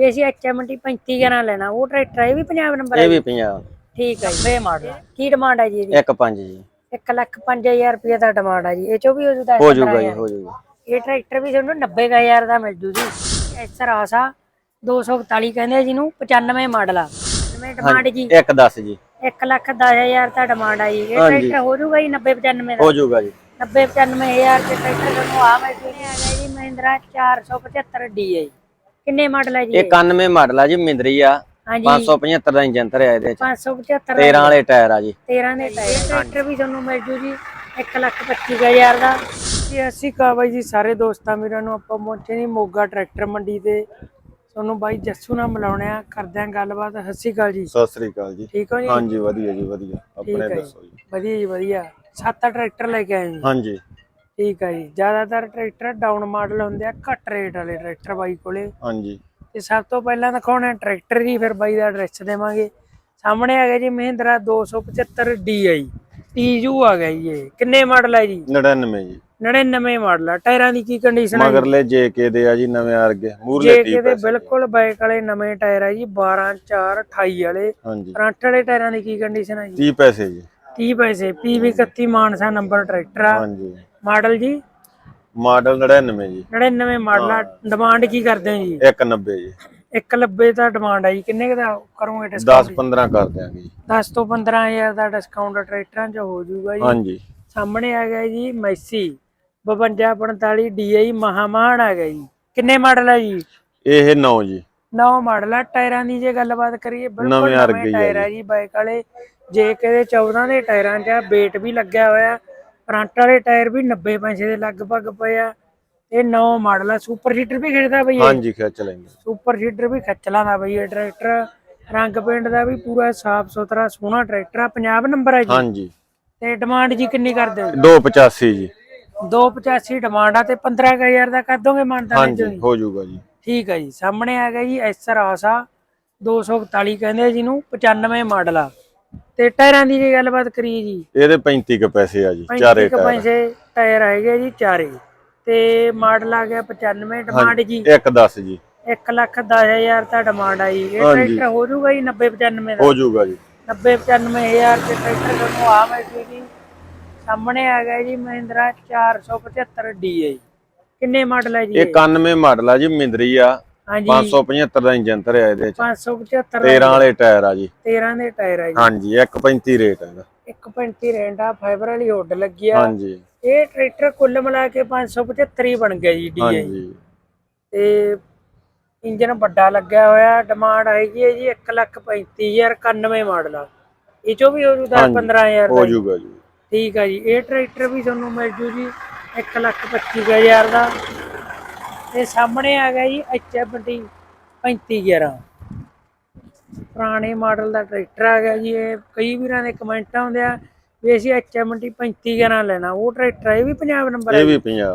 ਵੀ ਅਸੀਂ ਐਚਐਮਟੀ 35 ਗਣਾ ਲੈਣਾ ਉਹ ਟਰੈਕਟਰ ਇਹ ਵੀ ਪੰਜਾਬ ਨੰਬਰ ਹੈ ਇਹ ਵੀ 50 ਠੀਕ ਹੈ ਜੀ। ਮਾਡਲ ਕੀ ਡਿਮਾਂਡ ਹੈ ਜੀ ਇਹਦੀ? ਇੱਕ ਪੰਜ ਜੀ। 1 ਲੱਖ 5000 ਰੁਪਏ ਦਾ ਡਿਮਾਂਡ ਹੈ ਜੀ। ਇਹ ਚੋਂ ਵੀ ਹੋ ਜੂਦਾ ਹੋ ਜਾਊਗਾ ਜੀ ਹੋ ਜਾਊਗਾ ਇਹ ਟਰੈਕਟਰ ਵੀ ਤੁਹਾਨੂੰ 90000 ਦਾ ਮਿਲ ਜੂ ਜੀ। ਐਸਰ ਆਸਾ 241 ਕਹਿੰਦੇ ਆ ਜਿਹਨੂੰ 95 ਮਾਡਲ ਆ। 95 ਡਿਮਾਂਡ ਜੀ। ਇੱਕ 10 ਜੀ। 1 ਲੱਖ 10000 ਦਾ ਡਿਮਾਂਡ ਆ ਜੀ। ਇਹ। ਟਰੈਕਟਰ ਹੋ ਜੂਗਾ ਜੀ 90 95 ਦਾ। ਹੋ ਜਾਊਗਾ ਜੀ। 90 95000 ਦੇ ਟਰੈਕਟਰ ਤੁਹਾਨੂੰ ਆ ਮਿਲ ਜੂ ਜੀ ਜੀ ਮਹਿੰਦਰਾ 475 DI ਕਿੰਨੇ ਮਾਡਲ ਹੈ ਜੀ ਇਹ? 91 ਮਾਡਲ ਆ ਜੀ ਮਿੰਦਰੀ ਆ। ਹਾਂਜੀ। 575 ਦਾ ਇੰਜਨ ਧਰਿਆ ਇਹਦੇ ਚ। 575 13 ਵਾਲੇ ਟਾਇਰ ਆ ਜੀ। 13 ਦੇ ਟਾਇਰ ਟਰੈਕਟਰ ਵੀ ਤੁਹਾਨੂੰ ਮਿਲ ਜੂ ਜੀ 1 ਲੱਖ 25000 ਦਾ। ਜੀ ਅਸੀਂ ਕਾ ਬਾਈ ਜੀ ਸਾਰੇ ਦੋਸਤਾਂ ਵੀਰਾਂ ਨੂੰ ਆਪਾਂ ਪਹੁੰਚੇ ਨਹੀਂ ਮੋਗਾ ਟਰੈਕਟਰ ਮੰਡੀ ਤੇ। ਤੁਹਾਨੂੰ ਬਾਈ ਜੱਸੂ ਨਾਲ ਮਿਲਾਉਣੇ ਆ ਕਰਦੇ ਆ ਗੱਲਬਾਤ। ਸਤਿ ਸ਼੍ਰੀ ਅਕਾਲ ਜੀ। ਸਤਿ ਸ੍ਰੀ ਅਕਾਲ ਜੀ। ਠੀਕ ਹੋ ਜੀ? ਹਾਂਜੀ ਵਧੀਆ ਜੀ ਵਧੀਆ। ਠੀਕ ਆਪਣੇ ਦੱਸੋ ਜੀ। ਵਧੀਆ ਜੀ ਵਧੀਆ। ਸੱਤ ਟਰੈਕਟਰ ਲੈ ਕੇ ਆਏ ਜੀ? ਹਾਂਜੀ। ਠੀਕ ਹੈ ਜੀ। ਜ਼ਿਆਦਾਤਰ ਟਰੈਕਟਰ ਡਾਊਨ ਮਾਡਲ ਹੁੰਦੇ ਆ ਘੱਟ ਰੇਟ ਵਾਲੇ ਟਰੈਕਟਰ ਬਾਈ ਕੋਲੇ। ਹਾਂਜੀ। ਤੇ ਸਭ ਤੋਂ ਪਹਿਲਾਂ ਦਿਖਾਉਣਾ ਟਰੈਕਟਰ ਦੀ ਫਿਰ ਬਾਈ ਦਾ ਐਡਰੈਸ ਦੇਵਾਂਗੇ। ਸਾਹਮਣੇ ਆ ਗਿਆ ਜੀ ਮਹਿੰਦਰਾ 275 DI TU ਆ ਗਿਆ ਜੀ ਇਹ। ਕਿੰਨੇ ਮਾਡਲ ਹੈ ਜੀ? 99 ਜੀ। 99 ਮਾਡਲ ਆ। ਟਾਇਰਾਂ ਦੀ ਕੀ ਕੰਡੀਸ਼ਨ ਹੈ ਮਗਰਲੇ ਜੇਕੇ ਦੇ ਆ ਜੀ ਨਵੇਂ ਅਰਗੇ ਮੂਰਲੇ ਜੇ ਟੀ ਕਿਤੇ ਪੈਸੇ। ਬਿਲਕੁਲ ਬਾਈਕ ਵਾਲੇ ਨਵੇਂ ਟਾਇਰ ਆ ਜੀ 12 4 28 ਵਾਲੇ। ਫਰੰਟ ਵਾਲੇ ਟਾਇਰਾਂ ਦੀ ਕੀ ਕੰਡੀਸ਼ਨ ਹੈ ਜੀ? 30 ਪੈਸੇ ਜੀ। 30 ਪੈਸੇ। PV 31 ਮਾਨਸਾ ਨੰਬਰ ਟਰੈਕਟਰ ਆ। ਹਾਂਜੀ। ਮਾਡਲ ਜੀ? ਮਾਡਲ 99 ਜੀ। 99 ਮਾਡਲ ਆ। ਡਿਮਾਂਡ ਕੀ ਕਰਦੇ ਹੋ ਜੀ? 190 ਜੀ। 190 ਦਾ ਡਿਮਾਂਡ ਆ ਜੀ। ਕਿੰਨੇ ਕੁ ਦਾ ਕਰੋਗੇ 10 ਡਿਸਕਾਊਂਟ 15 ਕਰ ਦਿਆਂਗੇ ਜੀ। 10 ਤੋਂ 15000 ਦਾ ਡਿਸਕਾਊਂਟ ਟਰੈਕਟਰਾਂ 'ਚ ਹੋ ਜਾਊਗਾ ਜੀ। ਹਾਂਜੀ। ਸਾਹਮਣੇ ਆ ਗਿਆ ਜੀ ਮੈਸੀ। 5245 DI ਮਹਾਮਾਨ ਆ ਗਿਆ ਜੀ। ਕਿੰਨੇ ਮਾਡਲ ਹੈ ਜੀ? ਇਹ 9 ਜੀ। ਨਵਾਂ ਮਾਡਲ ਆ। ਟਾਇਰਾਂ ਦੀ ਜੇ ਗੱਲਬਾਤ ਕਰੀਏ ਬਿਲਕੁਲ ਨਵੇਂ ਆ ਟਾਇਰ ਆ ਜੀ। ਬਾਈਕ ਵਾਲੇ ਜੇ ਕਿਤੇ 14 ਦੇ ਟਾਇਰਾਂ 'ਚ ਆ weight ਵੀ ਲੱਗਿਆ ਹੋਇਆ। ਫਰੰਟ ਵਾਲੇ ਟਾਇਰ ਵੀ 90 ਪੈਸੇ ਦੇ ਲਗਭਗ ਪਏ ਆ। ਇਹ ਨਵਾਂ ਮਾਡਲ ਆ। ਸੁਪਰ ਸੀਟਰ ਵੀ ਖਿੱਚਦਾ ਬਈ ਹਾਂਜੀ ਖਿੱਚ ਲੈਂਗੇ ਸੁਪਰ ਸੀਟਰ ਵੀ ਖਿੱਚ ਲਾਂਦਾ ਬਈ ਇਹ ਟਰੈਕਟਰ। ਰੰਗ ਪੇਂਟ ਦਾ ਵੀ ਪੂਰਾ ਸਾਫ਼ ਸੁਥਰਾ ਸੋਹਣਾ ਟਰੈਕਟਰ ਆ। ਪੰਜਾਬ ਨੰਬਰ ਹੈ ਜੀ। ਹਾਂਜੀ। ਤੇ ਡਿਮਾਂਡ ਜੀ ਕਿੰਨੀ ਕਰਦੇ ਹੋ? 285 ਜੀ। 285 ਡਿਮਾਂਡ ਆ ਤੇ 15000 ਦਾ ਕਰ ਦੋਗੇ ਮਾਨਤਾ ਹਾਂਜੀ ਹੋ ਜਾਊਗਾ ਜੀ। ਠੀਕ ਹੈ ਜੀ। ਸਾਹਮਣੇ ਆ ਗਿਆ ਜੀ ਐਸਰ ਆਸਾ। 241 ਕਹਿੰਦੇ ਆ ਜਿਹਨੂੰ 95 ਮਾਡਲ ਆ। ਤੇ ਟਾਇਰਾਂ ਦੀ ਜੇ ਗੱਲਬਾਤ ਕਰੀਏ ਜੀ। ਇਹਦੇ 35 ਕ ਪੈਸੇ ਆ ਜੀ 35 ਚਾਰੇ ਟਾਇਰ। ਪੈਸੇ ਟਾਇਰ ਹੈਗੇ ਜੀ ਚਾਰੇ। ਤੇ ਮਾਡਲ ਆ ਗਿਆ 95 ਡਿਮਾਂਡ ਜੀ। ਇੱਕ 10 ਜੀ। 1 ਲੱਖ 10000 ਤਾਂ ਡਿਮਾਂਡ ਆਈ। ਇਹ। ਟਰੈਕਟਰ ਹੋ ਜਾਊਗਾ ਜੀ 90 95 ਦਾ। ਹੋ ਜਾਊਗਾ ਜੀ। 90 95000 ਦੇ ਟਰੈਕਟਰ ਤੁਹਾਨੂੰ ਆ ਮਿਲ ਜੂਗੀ ਸਾਹਮਣੇ ਆ ਗਿਆ ਜੀ ਮਹਿੰਦਰਾ 475 DI ਕਿੰਨੇ ਮਾਡਲ ਹੈ ਜੀ ਇਹ? 91 ਮਾਡਲ ਆ ਜੀ ਮਿੰਦਰੀ ਆ। ਹਾਂਜੀ। 575 ਦਾ ਇੰਜਨ ਧਰਿਆ ਇਹਦੇ ਚ। 575 13 ਵਾਲੇ ਟਾਇਰ ਆ ਜੀ। 13 ਦੇ ਟਾਇਰ ਹੈ ਜੀ। ਹਾਂਜੀ 135 ਰੇਟ ਹੈਗਾ 1.35 ਰੈਂਡਾ ਫਾਈਬਰ ਵਾਲੀ ਹੁੱਡ ਲੱਗੀ ਆ। ਹਾਂਜੀ। ਇਹ ਟਰੈਕਟਰ ਕੁੱਲ ਮਿਲਾ ਕੇ 575 ਹੀ ਬਣ ਗਿਆ ਜੀ DI ਹਾਂਜੀ। ਤੇ ਇੰਜਨ ਵੱਡਾ ਲੱਗਿਆ ਹੋਇਆ ਡਿਮਾਂਡ ਹੈਗੀ ਹੈ ਜੀ 135091 ਮਾਡਲ ਆ। ਇਹ ਚੋਂ ਵੀ ਹੋ ਜੂ 10 ਹਾਂਜੀ, 15000 ਹੋ ਜੀ। ਠੀਕ ਆ ਜੀ। ਇਹ ਟਰੈਕਟਰ ਵੀ ਤੁਹਾਨੂੰ ਮਿਲ ਜੂ ਜੀ 125000 ਦਾ। ਤੇ ਸਾਹਮਣੇ ਆ ਗਿਆ ਜੀ HFD 3511 ਪੁਰਾਣੇ ਮਾਡਲ ਦਾ ਟਰੈਕਟਰ ਆ ਗਿਆ ਜੀ ਇਹ ਕਈ ਵੀਰਾਂ ਦੇ ਕਮੈਂਟ ਆਉਂਦੇ ਆ ਵੀ ਅਸੀਂ HMT 3511 ਲੈਣਾ ਉਹ ਟਰੈਕਟਰ ਇਹ ਵੀ ਪੰਜਾਬ ਨੰਬਰ ਹੈ ਇਹ ਵੀ 50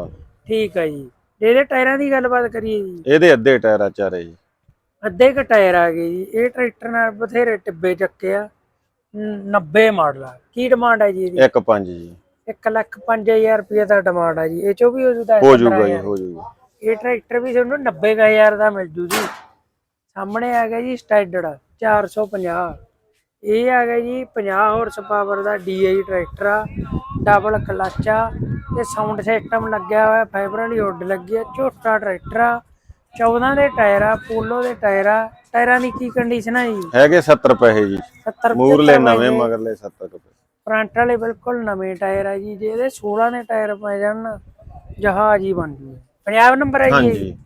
ਠੀਕ ਆ ਜੀ। ਇਹਦੇ ਟਾਇਰਾਂ ਦੀ ਗੱਲਬਾਤ ਕਰੀਏ ਜੀ। ਇਹਦੇ ਅੱਧੇ ਟਾਇਰ ਆ ਚਾਰੇ ਜੀ। ਅੱਧੇ ਕ ਟਾਇਰ ਆ ਗਏ ਜੀ। ਇਹ ਟਰੈਕਟਰ ਨਾਲ ਬਥੇਰੇ ਟਿੱਬੇ ਚੱਕੇ ਆ। ਨ- 90 ਮਾਡਲ ਆ। ਕੀ ਡਿਮਾਂਡ ਹੈ ਜੀ ਇਹਦੀ? ਇੱਕ ਪੰਜ ਜੀ। 1 ਲੱਖ 5000 ਰੁਪਏ ਦਾ ਡਿਮਾਂਡ ਆ ਜੀ। ਇਹ ਚੋਂ ਵੀ ਹੋ ਜੂਦਾ ਹੋ ਜਾਊਗਾ ਜੀ ਹੋ ਜਾਊਗਾ ਇਹ ਟਰੈਕਟਰ ਵੀ ਤੁਹਾਨੂੰ 90000 ਦਾ ਮਿਲ ਜੂ ਜੀ। ਸਾਹਮਣੇ ਆ ਗਿਆ ਜੀ ਸਟੈਂਡਰਡ 450 ਇਹ ਆ ਗਿਆ ਜੀ 50 ਹਾਰਸ ਪਾਵਰ ਦਾ DI ਟਰੈਕਟਰ ਆ ਡਬਲ ਕਲਚ ਆ ਤੇ ਸਾਊਂਡ ਸਿਸਟਮ ਲੱਗਿਆ ਹੋਇਆ ਫਾਈਬਰ ਵਾਲੀ ਹੁੱਡ ਲੱਗੀ ਆ ਝੋਟਾ ਟਰੈਕਟਰ ਆ 14 ਦੇ ਟਾਇਰ ਆ ਪੋਲੋ ਦੇ ਟਾਇਰ ਆ। ਟਾਇਰਾਂ ਦੀ ਕੀ ਕੰਡੀਸ਼ਨ ਆ ਜੀ? ਹੈਗੇ 70 ਪੈਸੇ ਜੀ। 70 ਮੂਰਲੇ ਨਵੇਂ ਮਗਰਲੇ 70 ਰੁਪਏ। ਫਰੰਟ ਵਾਲੇ ਬਿਲਕੁਲ ਨਵੇਂ ਟਾਇਰ ਆ ਜੀ ਜੇ ਇਹਦੇ 16 ਦੇ ਟਾਇਰ ਪੈ ਜਾਣ ਜਹਾਜ਼ ਹੀ ਬਣ ਜੂ। ਪੰਜਾਬ ਨੰਬਰ ਹੈ ਜੀ? ਹਾਂਜੀ।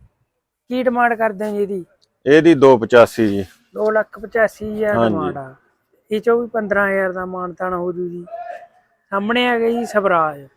ਕੀ ਡਿਮਾਂਡ ਕਰਦੇ ਹੋ ਜੀ ਇਹਦੀ? ਇਹਦੀ 285 ਜੀ। 2 ਲੱਖ 85 ਹਜ਼ਾਰ ਹਾਂਜੀ। ਡਿਮਾਂਡ ਆ। ਇਹ ਚੋਂ ਵੀ 15000 ਦਾ ਮਾਨਤਾਨ ਹੋ ਜੂ ਜੀ। ਸਾਹਮਣੇ ਆ ਗਿਆ ਜੀ ਸਵਰਾਜ।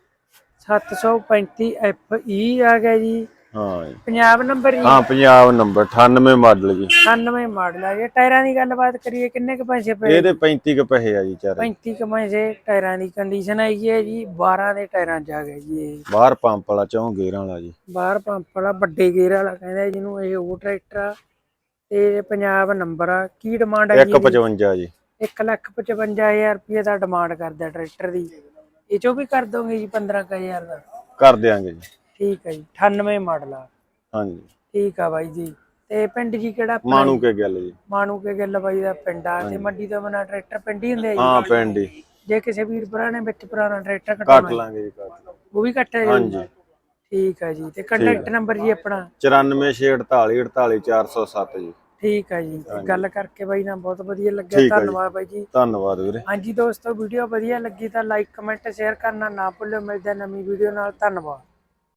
735 FE ਆ ਗਿਆ ਜੀ। ਹਾਂ। ਜੀ ਪੰਜਾਬ ਨੰਬਰ ਜੀ ਹਾਂ ਪੰਜਾਬ ਨੰਬਰ 98 ਮਾਡਲ ਜੀ। 98 ਮਾਡਲ ਆ। ਜੇ ਟਾਇਰਾਂ ਦੀ ਗੱਲਬਾਤ ਕਰੀਏ ਕਿੰਨੇ ਕੁ ਪੈਸੇ ਪਏ? ਇਹਦੇ 35 ਕ ਪੈਸੇ ਆ ਜੀ ਚਾਰੇ। 35 ਕੁ ਪੈਸੇ ਟਾਇਰਾਂ ਦੀ ਕੰਡੀਸ਼ਨ ਹੈਗੀ ਹੈ ਜੀ 12 ਦੇ ਟਾਇਰਾਂ ਚ ਆ ਗਿਆ ਜੀ ਇਹ। ਬਾਹਰ ਪੰਪ ਵਾਲਾ ਚੌਂ ਗੇਰਾਂ ਵਾਲਾ ਜੀ। ਬਾਹਰ ਪੰਪ ਵਾਲਾ ਵੱਡੇ ਗੇਅਰ ਵਾਲਾ ਕਹਿੰਦਾ ਜਿਹਨੂੰ ਇਹ ਉਹ ਟਰੈਕਟਰ ਆ। ਤੇ ਪੰਜਾਬ ਨੰਬਰ ਆ। ਕੀ ਡਿਮਾਂਡ ਹੈ ਜੀ? 155 ਜੀ। 155000 ਰੁਪਏ ਦਾ ਡਿਮਾਂਡ ਕਰਦਾ ਟਰੈਕਟਰ ਦੀ। ਇਹ ਚੋਂ ਵੀ ਕਰ ਦੋਗੇ ਜੀ 15000 ਦਾ? ਕਰ ਦਿਆਂਗੇ ਜੀ। ਠੀਕ ਹੈ ਜੀ 98 ਮਾਡਲ ਆ। ਹਾਂਜੀ। ਠੀਕ ਆ ਬਾਈ ਜੀ। ਤੇ ਪਿੰਡ ਜੀ ਕਿਹੜਾ? ਮਾਣੂ ਕੇ ਗੱਲ ਜੀ। ਮਾਣੂ ਕੇ ਗਿੱਲ ਬਾਈ ਦਾ ਪਿੰਡ ਆ। ਤੇ ਮੰਡੀ ਤੋਂ ਬਣਾ ਟਰੈਕਟਰ ਪਿੰਡ ਹੀ ਹੁੰਦੇ ਆ ਜੀ? ਹਾਂ ਪਿੰਡ ਹੀ। ਜੇ ਕਿਸੇ ਵੀਰ ਭਰਾ ਨੇ ਵਿੱਚ ਪੁਰਾਣਾ ਟਰੈਕਟਰ ਕੱਟ ਲਾਂਗੇ ਜੀ ਕੱਟ ਉਹ ਵੀ ਕੱਟਿਆ ਜੀ ਹਾਂਜੀ। ਠੀਕ ਹੈ ਜੀ। ਤੇ ਕੰਟੈਕਟ ਨੰਬਰ ਜੀ ਆਪਣਾ? 9448 48407 ਜੀ। ਠੀਕ ਹੈ ਜੀ। ਗੱਲ ਕਰਕੇ ਬਾਈ ਨਾਲ ਬਹੁਤ ਵਧੀਆ ਲੱਗਿਆ। ਧੰਨਵਾਦ ਬਾਈ ਜੀ। ਧੰਨਵਾਦ ਵੀਰੇ। ਹਾਂਜੀ ਦੋਸਤੋ ਵੀਡੀਓ ਵਧੀਆ ਲੱਗੀ ਤਾਂ ਲਾਈਕ ਕਮੈਂਟ ਸ਼ੇਅਰ ਕਰਨਾ ਨਾ ਭੁੱਲਿਓ। ਮਿਲਦੇ ਨਵੀਂ ਵੀਡੀਓ ਨਾਲ। ਧੰਨਵਾਦ।